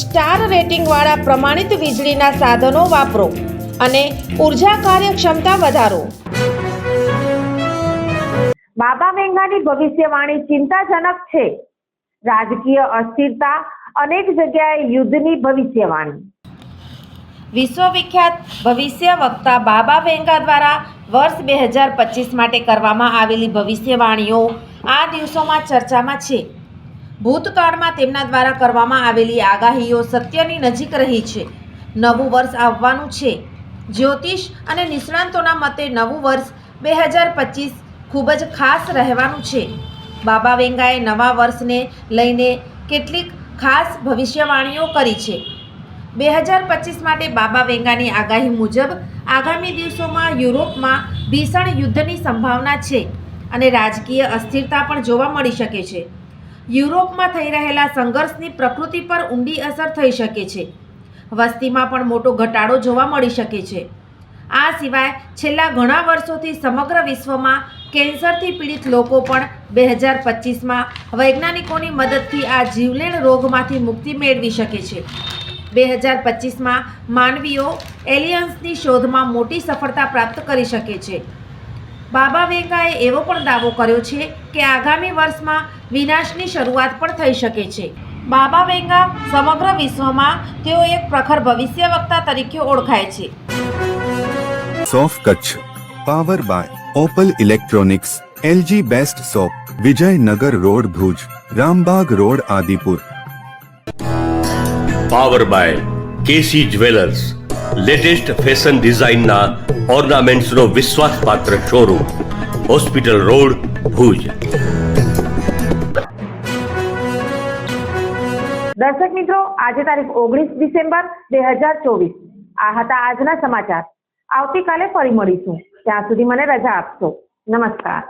Star રેટિંગવાળા પ્રમાણિત વીજળીના સાધનો વાપરો અને ઊર્જા કાર્યક્ષમતા વધારો. બાબા વેંગાની ભવિષ્યવાણી ચિંતાજનક છે. રાજકીય અસ્થિરતા અનેક જગ્યાએ યુદ્ધની ભવિષ્યવાણી. વિશ્વવિખ્યાત ભવિષ્ય વક્તા બાબા વેંગા દ્વારા વર્ષ બે હજાર પચીસ માટે કરવામાં આવેલી ભવિષ્યવાણીઓ આ દિવસોમાં ચર્ચામાં છે. ભૂતકાળમાં તેમના દ્વારા કરવામાં આવેલી આગાહીઓ સત્યની નજીક રહી છે. નવું વર્ષ આવવાનું છે. જ્યોતિષ અને નિષ્ણાંતોના મતે નવું વર્ષ બે હજાર પચીસ ખૂબ જ ખાસ રહેવાનું છે. બાબા વેંગાએ નવા વર્ષને લઈને કેટલીક ખાસ ભવિષ્યવાણીઓ કરી છે. બે હજાર પચીસ માટે બાબા વેંગાની આગાહી મુજબ આગામી દિવસોમાં યુરોપમાં ભીષણ યુદ્ધની સંભાવના છે અને રાજકીય અસ્થિરતા પણ જોવા મળી શકે છે. યુરોપમાં થઈ રહેલા સંઘર્ષની પ્રકૃતિ પર ઊંડી અસર થઈ શકે છે. વસ્તીમાં પણ મોટો ઘટાડો જોવા મળી શકે છે. આ સિવાય છેલ્લા ઘણા વર્ષોથી સમગ્ર વિશ્વમાં કેન્સરથી પીડિત લોકો પણ બે હજાર પચીસમાં વૈજ્ઞાનિકોની મદદથી આ જીવલેણ રોગમાંથી મુક્તિ મેળવી શકે છે. બે હજાર પચીસમાં માનવીઓ એલિયન્સની શોધમાં મોટી સફળતા પ્રાપ્ત કરી શકે છે. બાબા વેંગાએ એવો પણ દાવો કર્યો છે કે આગામી વર્ષમાં વિનાશની શરૂઆત પણ થઈ શકે છે. બાબા વેંગા સમગ્ર વિશ્વમાં તેઓ એક પ્રખર ભવિષ્ય વક્તા તરીકે ઓળખાય છે. સોફ Kutch power by Opal electronics LG best shop Vijaynagar road Bhuj Rambag road Adipur. Power by K C jewellers latest fashion ડિઝાઇનના ઓર્નામેન્ટ્સનો વિશ્વાસપાત્ર શોરૂમ, હોસ્પિટલ રોડ, ભુજ. દર્શક મિત્રો, આજે તારીખ ઓગણીસ ડિસેમ્બર બે હજાર ચોવીસ. આ હતા આજના સમાચાર. આવતીકાલે ફરી મળીશું. ત્યાં સુધી મને રજા આપશો. નમસ્કાર.